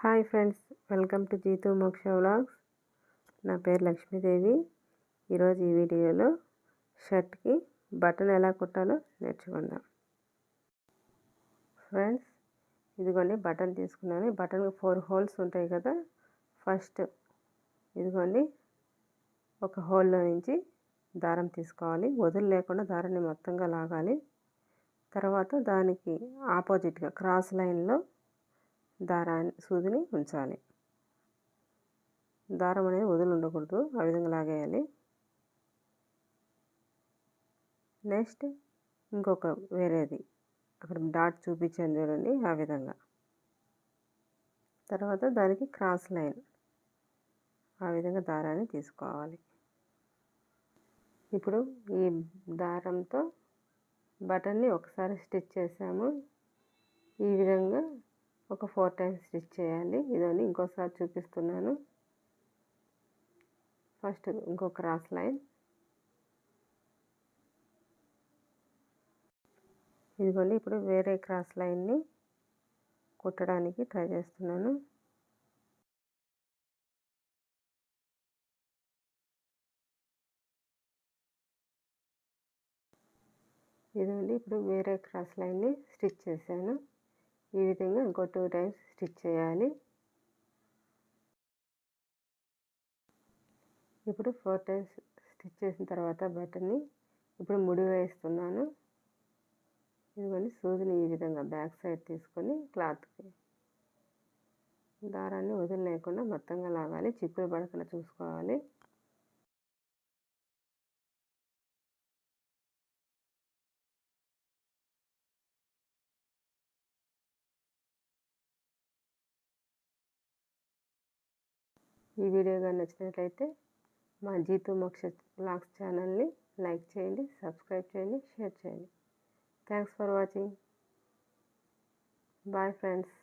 Hi friends welcome to Jeetu Moksha vlogs. నా పేరు లక్ష్మీదేవి. ఈరోజు ఈ వీడియోలో షర్ట్కి బటన్ ఎలా కుట్టాలో నేర్చుకుందాం. ఫ్రెండ్స్ ఇదిగోండి బటన్ తీసుకున్నాను. బటన్ ఫోర్ హోల్స్ ఉంటాయి కదా ఫస్ట్ ఇదిగోండి ఒక హోల్లో నుంచి దారం తీసుకోవాలి. వదులు లేకుండా దారాన్ని మొత్తంగా లాగాలి. తర్వాత దానికి ఆపోజిట్గా క్రాస్ లైన్లో దారాన్ని సూదిని ఉంచాలి. దారం అనేది వదిలి ఉండకూడదు. ఆ విధంగా లాగేయాలి. నెక్స్ట్ ఇంకొక వేరేది. అక్కడ డాట్ చూపించాను చూడండి ఆ విధంగా. తర్వాత దానికి క్రాస్ లైన్. ఆ విధంగా దారాన్ని తీసుకోవాలి. ఇప్పుడు ఈ దారంతో బటన్ని ఒకసారి స్టిచ్ చేసాము. ఈ విధంగా ఒక ఫోర్ టైమ్స్ స్టిచ్ చేయాలి. ఇదని ఇంకోసారి చూపిస్తున్నాను. ఫస్ట్ ఇంకో క్రాస్ లైన్. ఇదిగోండి ఇప్పుడు వేరే క్రాస్ లైన్ని కుట్టడానికి ట్రై చేస్తున్నాను. ఇదండి ఇప్పుడు వేరే క్రాస్ లైన్ని స్టిచ్ చేశాను. ఈ విధంగా ఇంకో టూ టైమ్స్ స్టిచ్ చేయాలి. ఇప్పుడు ఫోర్ టైమ్స్ స్టిచ్ చేసిన తర్వాత బటన్ని ఇప్పుడు ముడి వేస్తున్నాను. ఇదిగోండి సూదిని ఈ విధంగా బ్యాక్ సైడ్ తీసుకొని క్లాత్కి దారాన్ని వదిలేయకుండా మొత్తంగా లాగాలి చిక్కులు పడకుండా చూసుకోవాలి. ఈ వీడియో కానీ నచ్చినట్లయితే మా జీతు మోక్ష బ్లాగ్స్ ఛానల్ని లైక్ చేయండి సబ్స్క్రైబ్ చేయండి షేర్ చేయండి. Thanks for watching. Bye friends.